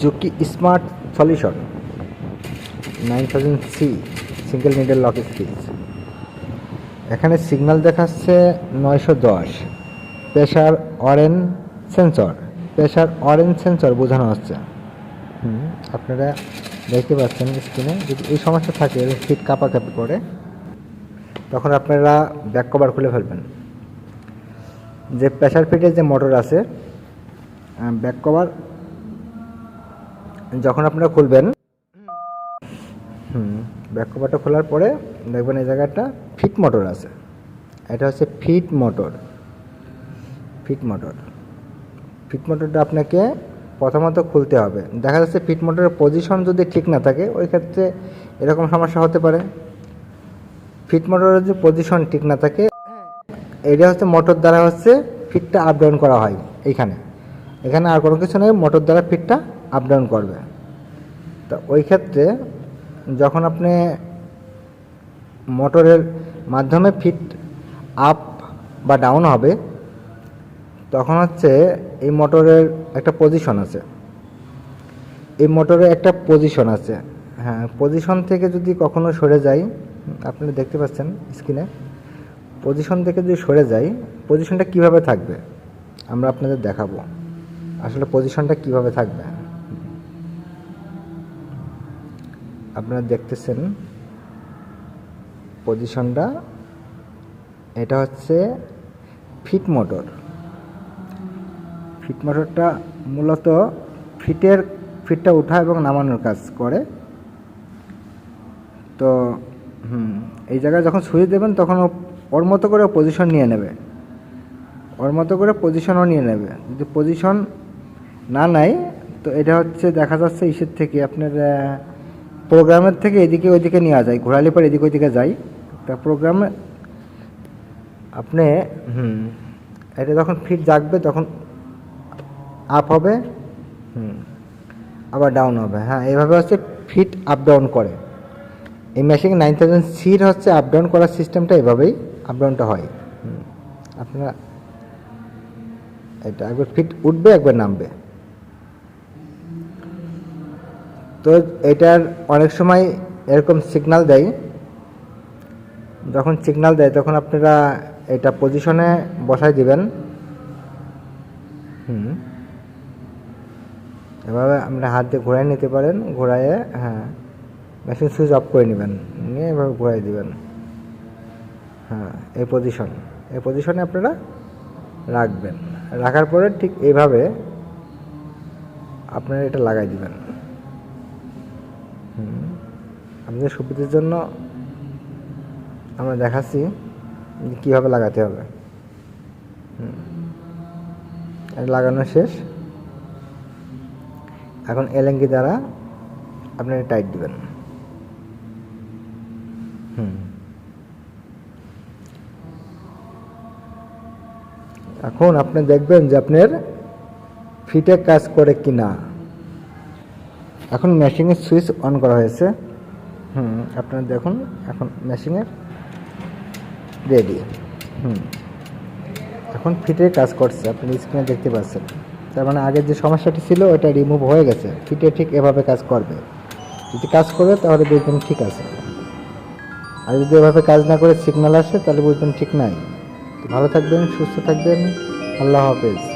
Juki smart solution nine thousand C single needle lock stitch এখানে signal দেখাচ্ছে নয়শো দশ। প্রেশার অরেন সেন্সর প্রেশার অরেন সেন্সর বোঝানো হচ্ছে। আপনারা দেখতে পাচ্ছেন স্ক্রিনে যদি এই সমস্যা থাকে ফিট কাঁপাকাঁপি করে, তখন আপনারা ব্যাক কভার খুলে ফেলবেন। যে প্রেশার ফিটের যে মোটর আছে ব্যাক কভার যখন আপনারা খুলবেন হুম। ব্যাক কভারটা খোলার পরে দেখবেন এই জায়গাটা ফিট মোটর আছে। এটা হচ্ছে fit motor. Fit motor. Fit মোটরটা আপনাকে প্রথমত খুলতে হবে। দেখা যাচ্ছে ফিট মোটরের পজিশন যদি ঠিক না থাকে ওই ক্ষেত্রে এরকম সমস্যা হতে পারে। ফিট মোটরের যদি পজিশন ঠিক না থাকে এটা হচ্ছে মোটর দ্বারা হচ্ছে ফিটটা আপ ডাউন করা হয় এইখানে। এখানে আর কোনো কিছু নেই মোটর দ্বারা ফিটটা আপ ডাউন করবে। তো ওই ক্ষেত্রে যখন আপনি মোটরের মাধ্যমে ফিট আপ বা ডাউন হবে, তখন হচ্ছে এই মোটরের একটা পজিশন আছে। এই মোটরের একটা পজিশন আছে। হ্যাঁ পজিশন থেকে যদি কখনো সরে যায় আপনারা দেখতে পাচ্ছেন স্ক্রিনে পজিশন থেকে যদি সরে যায় পজিশনটা কীভাবে থাকবে? আমরা আপনাদের দেখাবো। আসলে পজিশনটা কীভাবে থাকবে? আপনারা দেখতেছেন পজিশনটা এটা হচ্ছে ফিট মোটর। ফিট মোটরটা মূলত ফিটের, ফিটটা ওঠা এবং নামানোর কাজ করে। তো, হুম, এই জায়গায় যখন সুইচ দেবেন তখন ওর মতো করে পজিশন নিয়ে নেবে। ওর মতো করে পজিশনও নিয়ে নেবে। যদি পজিশন না নেয়, তো এটা হচ্ছে দেখা যাচ্ছে ইসের থেকে আপনার প্রোগ্রামের থেকে এদিকে ওইদিকে নেওয়া যায় ঘোরালে পরে এদিকে ওইদিকে যায় তা প্রোগ্রামে আপনি, হুম, এটা যখন ফিট জাগবে তখন আপ হবে, হুম, আবার ডাউন হবে। হ্যাঁ এইভাবে হচ্ছে ফিট আপ ডাউন করে। এই মেশিন নাইন থাউজেন্ড সির হচ্ছে আপ ডাউন করার সিস্টেমটা এভাবেই আপ ডাউনটা হয়। আপনারা, এটা একবার ফিট উঠবে, একবার নামবে। তো এটার অনেক সময় এরকম সিগনাল দেয়। যখন সিগনাল দেয়, তখন আপনারা এটা পজিশনে বসাই দিবেন। হুম। এভাবে আমরা হাত দিয়ে ঘোরায় নিতে পারেন, ঘোরায়ে হ্যাঁ মেশিন সুইচ অফ করে নেবেন। নিয়ে এভাবে ঘোরাই দিবেন। হ্যাঁ এই পজিশন এই পজিশনে আপনারা রাখবেন। রাখার পরে ঠিক এইভাবে আপনারা এটা লাগাই দিবেন। আপনাদের সুবিধার জন্য আমরা দেখাচ্ছি কীভাবে লাগাতে হবে। লাগানো শেষ। এখন এলেঙ্গি দ্বারা আপনারা টাইট দিবেন। হুম। এখন আপনি দেখবেন যে আপনার ফিটে কাজ করে কি না এখন মেশিনের সুইচ অন করা হয়েছে। হুম, আপনারা দেখুন, এখন মেশিনের রেডি হুম, এখন ফিটে কাজ করছে, আপনি স্ক্রিনে দেখতে পাচ্ছেন। তার মানে আগের যে সমস্যাটি ছিল ওটা রিমুভ হয়ে গেছে। ফিটে ঠিক এভাবে কাজ করবে। যদি কাজ করে, তাহলে বুঝবেন ঠিক আছে। আর যদি এভাবে কাজ না করে সিগন্যাল আসে, তাহলে বুঝবেন ঠিক নাই। ভালো থাকবেন, সুস্থ থাকবেন। আল্লাহ হাফেজ।